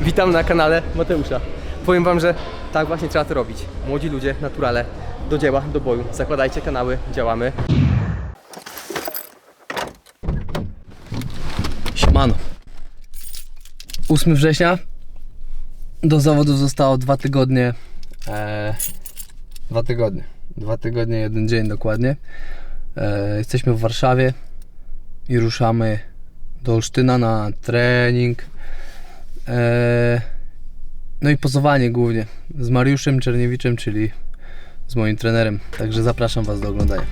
Witam na kanale Mateusza. Powiem wam, że tak właśnie trzeba to robić. Młodzi ludzie, naturale, do dzieła, do boju. Zakładajcie kanały, działamy. Siemano. 8 września. Do zawodów zostało dwa tygodnie. E, dwa tygodnie. Dwa tygodnie, jeden dzień dokładnie. E, jesteśmy w Warszawie i ruszamy do Olsztyna na trening. E, no i pozowanie głównie z Mariuszem Czerniewiczem, czyli z moim trenerem. Także zapraszam Was do oglądania.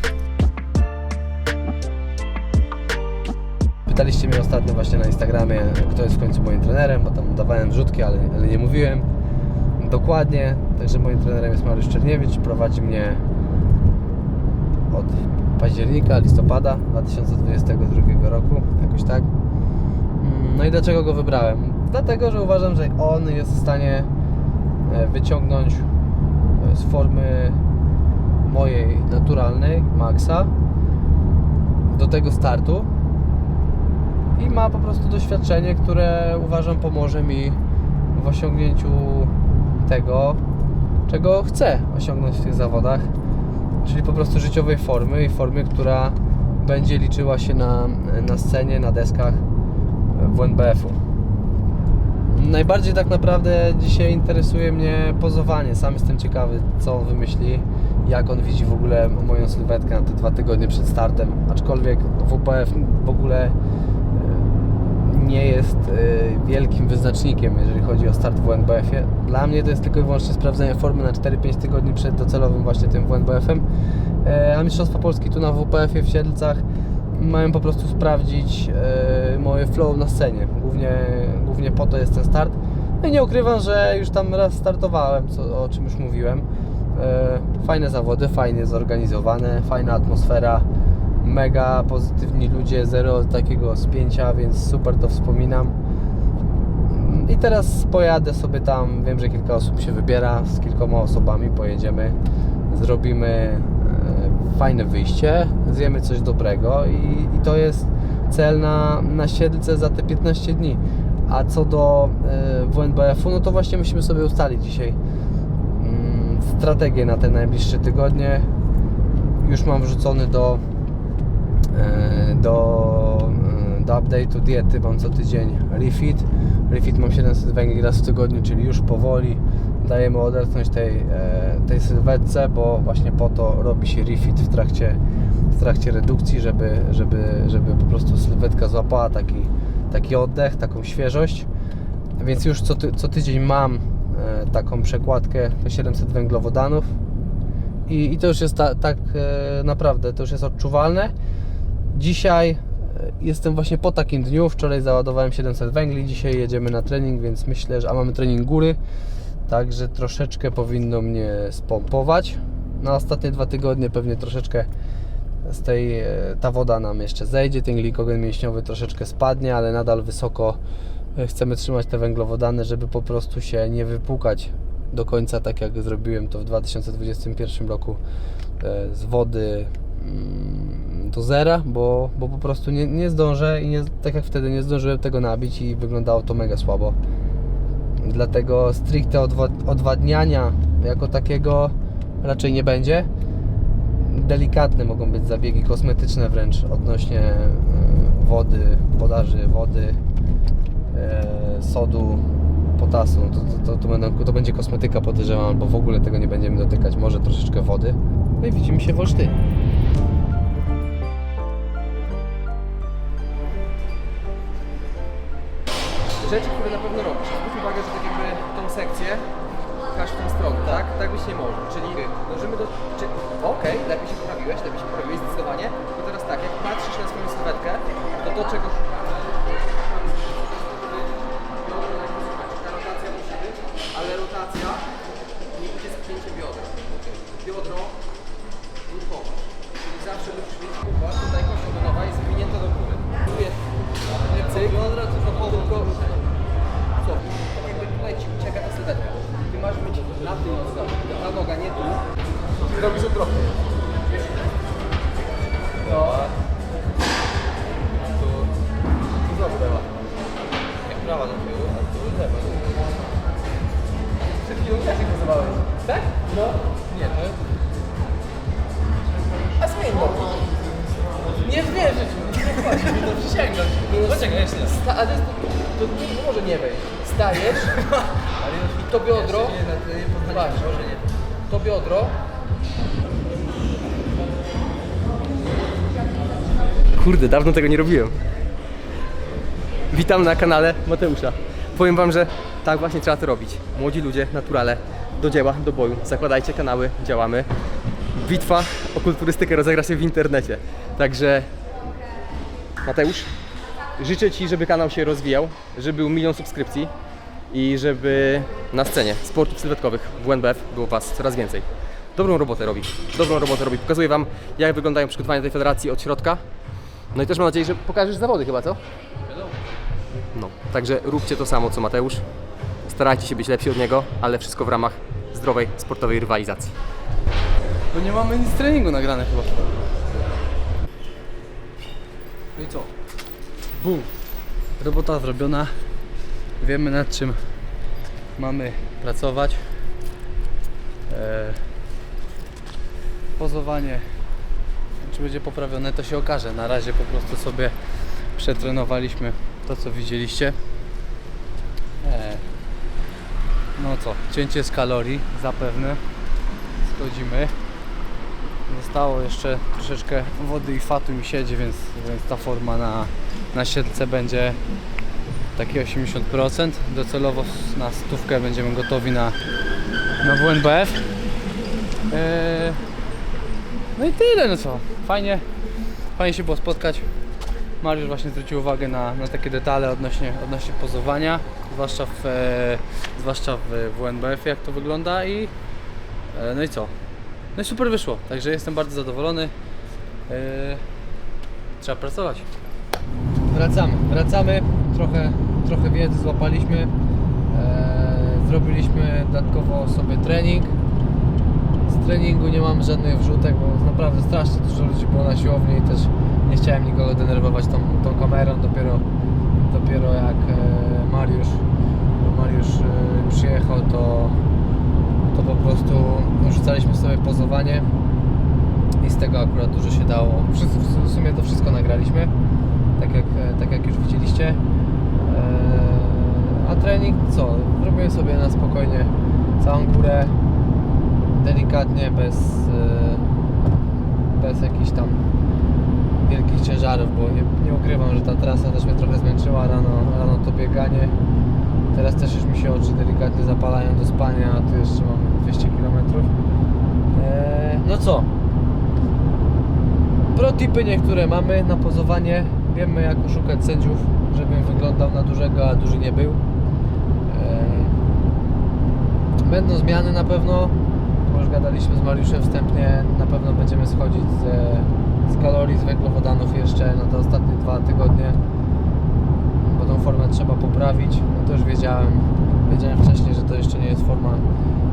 Pytaliście mnie ostatnio właśnie na Instagramie, kto jest w końcu moim trenerem, bo tam dawałem wrzutki, ale, ale nie mówiłem dokładnie. Także moim trenerem jest Mariusz Czerniewicz, prowadzi mnie od października, listopada 2022 roku, jakoś tak. Mm, No i dlaczego go wybrałem? Dlatego, że uważam, że on jest w stanie e, wyciągnąć e, z formy mojej naturalnej, Maxa, do tego startu i ma po prostu doświadczenie, które uważam pomoże mi w osiągnięciu tego, czego chcę osiągnąć w tych zawodach, czyli po prostu życiowej formy i formy, która będzie liczyła się na, na scenie, na deskach WNBF-u. Najbardziej tak naprawdę dzisiaj interesuje mnie pozowanie. Sam jestem ciekawy, co on wymyśli, jak on widzi w ogóle moją sylwetkę na te dwa tygodnie przed startem. Aczkolwiek WPF w ogóle e, nie jest e, wielkim wyznacznikiem, jeżeli chodzi o start w WNBF-ie. Dla mnie to jest tylko i wyłącznie sprawdzenie formy na 4-5 tygodni przed docelowym właśnie tym WNBF-em. E, A Mistrzostwa Polski tu na WPF-ie w Siedlcach mają po prostu sprawdzić e, moje flow na scenie. Głównie, głównie po to jest ten start. No i nie ukrywam, że już tam raz startowałem, co, o czym już mówiłem. E, fajne zawody, fajnie zorganizowane, fajna atmosfera, mega pozytywni ludzie, zero takiego spięcia, więc super to wspominam. I teraz pojadę sobie tam, wiem, że kilka osób się wybiera, z kilkoma osobami pojedziemy, zrobimy fajne wyjście, zjemy coś dobrego i, i to jest cel na, na Siedlce za te 15 dni. A co do e, WNBF-u, no to właśnie musimy sobie ustalić dzisiaj mm, strategię na te najbliższe tygodnie. Już mam wrzucony do e, do, e, do update'u diety mam co tydzień refit. Refit mam 700 węgli raz w tygodniu, czyli już powoli dajemy odetchnąć tej, e, tej sylwetce, bo właśnie po to robi się refit w trakcie, w trakcie redukcji, żeby, żeby, żeby po prostu sylwetka złapała taki, taki oddech, taką świeżość. Więc już co, ty, co tydzień mam e, taką przekładkę to 700 węglowodanów i, i to już jest ta, tak e, naprawdę, to już jest odczuwalne. Dzisiaj jestem właśnie po takim dniu. Wczoraj załadowałem 700 węgli, dzisiaj jedziemy na trening, więc myślę, że a mamy trening góry, także troszeczkę powinno mnie spompować. Na ostatnie dwa tygodnie pewnie troszeczkę z tej, e, ta woda nam jeszcze zejdzie, ten glikogen mięśniowy troszeczkę spadnie, ale nadal wysoko e, chcemy trzymać te węglowodany, żeby po prostu się nie wypłukać do końca, tak jak zrobiłem to w 2021 roku e, z wody mm, do zera, bo, bo po prostu nie, nie zdążę i nie, tak jak wtedy nie zdążyłem tego nabić i wyglądało to mega słabo. Dlatego stricte odwa- odwadniania jako takiego raczej nie będzie. Delikatne mogą być zabiegi kosmetyczne wręcz odnośnie e, wody, podaży wody, e, sodu, potasu. To, to, to, to, będą, to będzie kosmetyka podejrzewam, albo w ogóle tego nie będziemy dotykać. Może troszeczkę wody. No i widzimy się w Olsztynie. Rzeczy, które na pewno robisz. Tak? Tak być nie może. Czyli dążymy do... Czy... Okej, lepiej się poprawiłeś, lepiej się poprawiłeś zdecydowanie. I teraz tak, jak patrzysz na swoją sylwetkę, to to czego... Ta rotacja musi być, ale rotacja nie idzie z biodra. Biodro ruchowe. Czyli zawsze musisz mieć układ, tutaj kość ogonowa jest zwinięta do góry. Cyk, biodra, to tylko No. Nie, tak? A zmień no. to. Nie wierzysz mi, nie płacz mi, no przysięgam ci. Poczekaj, jeszcze raz. Sta- to, nie, może nie wejść. Stajesz i to biodro, Nie, na nie może nie. to biodro, Kurde, dawno tego nie robiłem. Witam na kanale Mateusza. Powiem wam, że tak właśnie trzeba to robić. Młodzi ludzie, naturale do dzieła, do boju. Zakładajcie kanały, działamy. Bitwa o kulturystykę rozegra się w internecie. Także Mateusz, życzę Ci, żeby kanał się rozwijał, żeby był milion subskrypcji i żeby na scenie sportów sylwetkowych w WNBF było Was coraz więcej. Dobrą robotę robi, dobrą robotę robi. Pokazuję Wam, jak wyglądają przygotowania tej federacji od środka. No i też mam nadzieję, że pokażesz zawody chyba, co? No, także róbcie to samo co Mateusz. Starajcie się być lepsi od niego, ale wszystko w ramach zdrowej, sportowej rywalizacji. Bo nie mamy nic z treningu nagrane chyba. No i co? Bum. Robota zrobiona. Wiemy nad czym mamy pracować. E, pozowanie. Czy będzie poprawione, to się okaże. Na razie po prostu sobie przetrenowaliśmy to, co widzieliście. E, no co, cięcie z kalorii zapewne. Schodzimy. Zostało jeszcze troszeczkę wody i fatu mi siedzi, więc, więc ta forma na, na siedlce będzie takie 80%. Docelowo na stówkę będziemy gotowi na, na WNBF. Eee, no i tyle, no co. Fajnie, fajnie się było spotkać. Mariusz właśnie zwrócił uwagę na, na takie detale odnośnie, odnośnie pozowania, zwłaszcza w, e, zwłaszcza w WNBF jak to wygląda i e, no i co? No i super wyszło, także jestem bardzo zadowolony. Yy, trzeba pracować. Wracamy, wracamy. Trochę, trochę wiedzy złapaliśmy. Zrobiliśmy dodatkowo sobie trening. Z treningu nie mam żadnych wrzutek, bo naprawdę strasznie dużo ludzi było na siłowni i też nie chciałem nikogo denerwować tą, tą kamerą. Dopiero, dopiero jak e, Mariusz, Mariusz e, przyjechał, to to po prostu rzucaliśmy sobie pozowanie i z tego akurat dużo się dało. W sumie to wszystko nagraliśmy, tak jak, tak jak już widzieliście. Eee, A trening co? Zrobiłem sobie na spokojnie całą górę, delikatnie, bez, e, bez jakichś tam wielkich ciężarów, bo nie, nie ukrywam, że ta trasa też mnie trochę zmęczyła rano, rano to bieganie. Teraz też już mi się oczy delikatnie zapalają do spania, a tu jeszcze mamy 200 km. Eee, no co? Protipy niektóre mamy na pozowanie. Wiemy jak oszukać sędziów, żebym wyglądał na dużego, a duży nie był. Eee, będą zmiany na pewno. Bo już gadaliśmy z Mariuszem wstępnie. Na pewno będziemy schodzić z, węglowodanów jeszcze na te ostatnie dwa tygodnie bo tą formę trzeba poprawić. No to już wiedziałem, wiedziałem wcześniej, że to jeszcze nie jest forma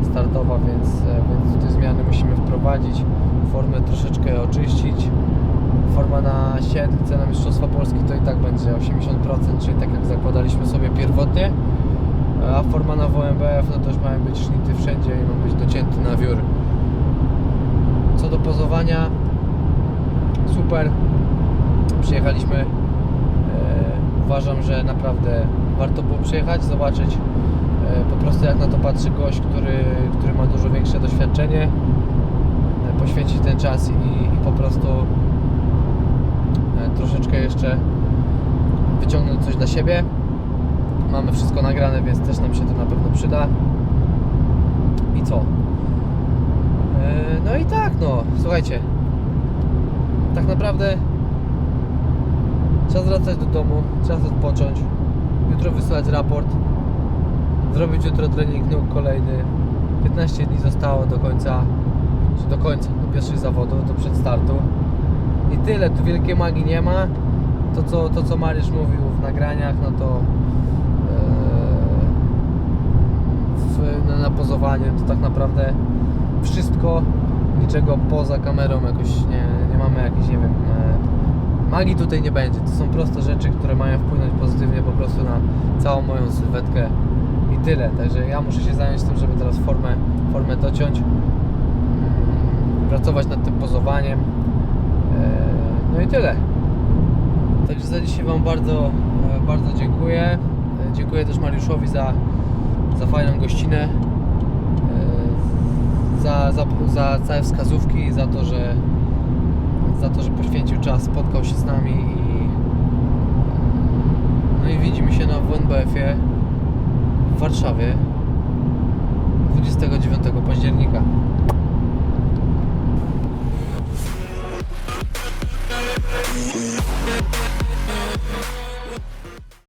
startowa, więc, e, więc te zmiany musimy wprowadzić, formę troszeczkę oczyścić. Forma na siedlce na Mistrzostwa Polski to i tak będzie 80%, czyli tak jak zakładaliśmy sobie pierwotnie. A forma na WMBF no to już mają być sznity wszędzie i ma być docięty na wiór. Co do pozowania, super. Przyjechaliśmy E, uważam, że naprawdę warto było przyjechać, zobaczyć e, po prostu jak na to patrzy gość, który, który ma dużo większe doświadczenie, e, poświęcić ten czas i, i po prostu troszeczkę jeszcze wyciągnąć coś dla siebie. Mamy wszystko nagrane, więc też nam się to na pewno przyda. I co? No i tak, no, słuchajcie. Tak naprawdę Czas wracać do domu, czas odpocząć. Jutro wysłać raport. Zrobić jutro trening nóg kolejny. 15 dni zostało do końca, czy do końca, do pierwszych zawodów, do przedstartu. I tyle, tu wielkiej magii nie ma. To co, to, co Mariusz mówił w nagraniach, no to w, na, na pozowanie to tak naprawdę wszystko, niczego poza kamerą jakoś nie mamy jakichś, nie wiem, e, magii tutaj nie będzie. To są proste rzeczy, które mają wpłynąć pozytywnie po prostu na całą moją sylwetkę i tyle. Także ja muszę się zająć tym, żeby teraz formę, formę dociąć, mm, pracować nad tym pozowaniem. E, No i tyle. Także za dzisiaj Wam bardzo, e, bardzo dziękuję. Dziękuję też Mariuszowi za, za fajną gościnę. Za, za, za całe wskazówki, za to, że to, że poświęcił czas, spotkał się z nami i no i widzimy się na WNBF-ie w Warszawie 29 października.